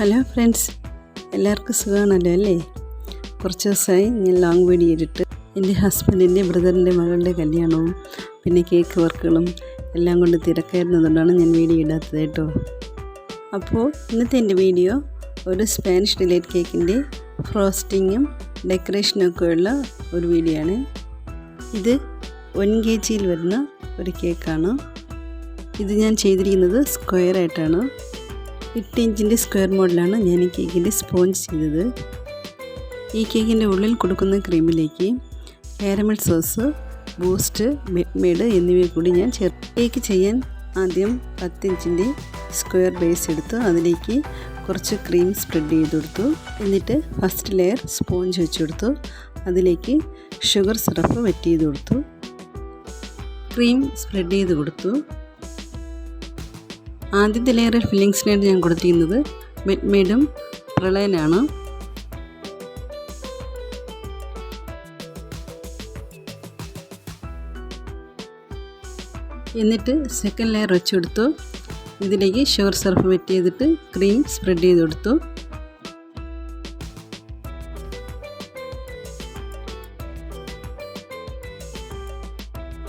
Hello friends എല്ലാവർക്കും സുഖമാണല്ലോ അല്ലേ? കുറച്ച് ദിവസമായി ഞാൻ ലോങ് വീഡിയോ ഇട്ടിട്ട് എന്റെ ഹസ്ബൻഡിന്റെ ബ്രദറിന്റെ മകളുടെ കല്യാണവും പിന്നെ കേക്ക് വർക്കുകളും എല്ലാം കൊണ്ട് തിരക്കായിരുന്നതുകൊണ്ടാണ് ഞാൻ വീഡിയോ ഇടാത്തത് കേട്ടോ. അപ്പോൾ ഇന്നത്തെ എന്റെ വീഡിയോ ഒരു സ്പാനിഷ് ഡിലൈറ്റ് കേക്കിന്റെ ഫ്രോസ്റ്റിങ്ങും ഡെക്കറേഷനും ഒക്കെ ഉള്ള ഒരു വീഡിയോ ആണ്. ഇത് വൺ കെ ജിയിൽ വരുന്ന ഒരു കേക്കാണ് ഇത് ഞാൻ ചെയ്തിരിക്കുന്നത് സ്ക്വയർ ആയിട്ടാണ്. എട്ട് ഇഞ്ചിന്റെ സ്ക്വയർ മോഡലാണ് ഞാൻ ഈ കേക്കിന്റെ സ്പോഞ്ച് ചെയ്തത്. ഈ കേക്കിന്റെ ഉള്ളിൽ കൊടുക്കുന്ന ക്രീമിലേക്ക് കാരമൽ സോസ് ബൂസ്റ്റ് മെഡ് എന്നിവ കൂടി ഞാൻ ചേർ കേക്ക് ചെയ്യാൻ ആദ്യം പത്ത് ഇഞ്ചിന്റെ സ്ക്വയർ ബേസ് എടുത്ത് അതിലേക്ക് കുറച്ച് ക്രീം സ്പ്രെഡ് ചെയ്ത് കൊടുത്തു. എന്നിട്ട് ഫസ്റ്റ് ലെയർ സ്പോഞ്ച് വെച്ച് കൊടുത്തു. അതിലേക്ക് ഷുഗർ സിറപ്പ് വെറ്റ് ചെയ്ത് കൊടുത്തു. ക്രീം സ്പ്രെഡ് ചെയ്ത് കൊടുത്തു. ആദ്യത്തെ ലെയറിൽ ഫില്ലിങ്സിനായിട്ട് ഞാൻ കൊടുത്തിരിക്കുന്നത് മെഡ്മെയ്ഡും പ്രളയനാണ് എന്നിട്ട് സെക്കൻഡ് ലെയർ വെച്ച് കൊടുത്തു ഇതിലേക്ക് ഷുഗർ സർഫ് വെറ്റ് ചെയ്തിട്ട് ക്രീം സ്പ്രെഡ് ചെയ്ത് കൊടുത്തു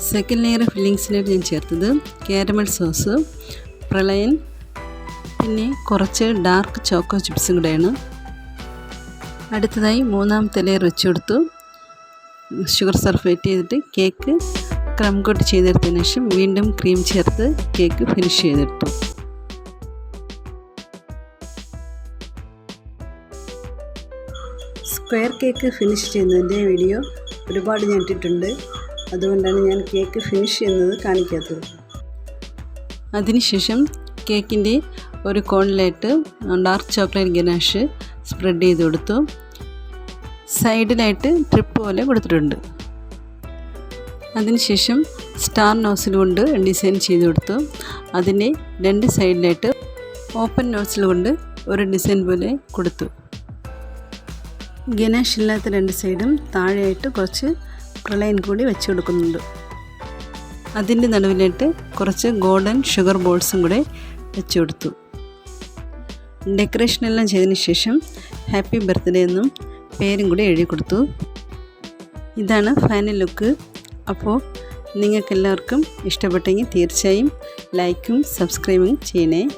സെക്കൻഡ് ലെയർ ഫില്ലിങ്സിനായിട്ട് ഞാൻ ചേർത്തത് കാരമൽ സോസ് പ്രളയൻ പിന്നെ കുറച്ച് ഡാർക്ക് ചോക്കോ ചിപ്സും കൂടെയാണ്. അടുത്തതായി മൂന്നാമത്തെ ലെയർ വെച്ച് കൊടുത്തു. ഷുഗർ സർഫേറ്റ് ചെയ്തിട്ട് കേക്ക് ക്രം കോട്ട് ചെയ്തെടുത്തതിന് ശേഷം വീണ്ടും ക്രീം ചേർത്ത് കേക്ക് ഫിനിഷ് ചെയ്തെടുത്തു. സ്ക്വയർ കേക്ക് ഫിനിഷ് ചെയ്യുന്നതിന്റെ വീഡിയോ ഒരുപാട് ഞാൻ ഇട്ടിട്ടുണ്ട്. അതുകൊണ്ടാണ് ഞാൻ കേക്ക് ഫിനിഷ് ചെയ്യുന്നത് കാണിക്കാത്തത്. അതിനുശേഷം കേക്കിന്റെ ഒരു കോണിലായിട്ട് ഡാർക്ക് ചോക്ലേറ്റ് ഗനാഷ് സ്പ്രെഡ് ചെയ്ത് കൊടുത്തു. സൈഡിലായിട്ട് ട്രിപ്പ് പോലെ കൊടുത്തിട്ടുണ്ട്. അതിനുശേഷം സ്റ്റാർ നോസിൽ കൊണ്ട് ഡിസൈൻ ചെയ്ത് കൊടുത്തു. അതിന്റെ രണ്ട് സൈഡിലായിട്ട് ഓപ്പൺ നോസിൽ കൊണ്ട് ഒരു ഡിസൈൻ പോലെ കൊടുത്തു. ഗനാഷ് ഇല്ലാത്ത രണ്ട് സൈഡും താഴെയായിട്ട് കുറച്ച് പ്രളയം കൂടി വെച്ച് കൊടുക്കുന്നുണ്ട്. അതിന്റെ നടുവിലായിട്ട് കുറച്ച് ഗോൾഡൻ ഷുഗർ ബോൾസും കൂടെ വെച്ചു കൊടുത്തു ഡെക്കറേഷൻ എല്ലാം ചെയ്തതിന് ശേഷം ഹാപ്പി ബർത്ത്ഡേ എന്നും പേരും കൂടി എഴുതി കൊടുത്തു. ഇതാണ് ഫൈനൽ ലുക്ക്. അപ്പോൾ നിങ്ങൾക്കെല്ലാവർക്കും ഇഷ്ടപ്പെട്ടെങ്കിൽ തീർച്ചയായും ലൈക്കും സബ്സ്ക്രൈബും ചെയ്യണേ.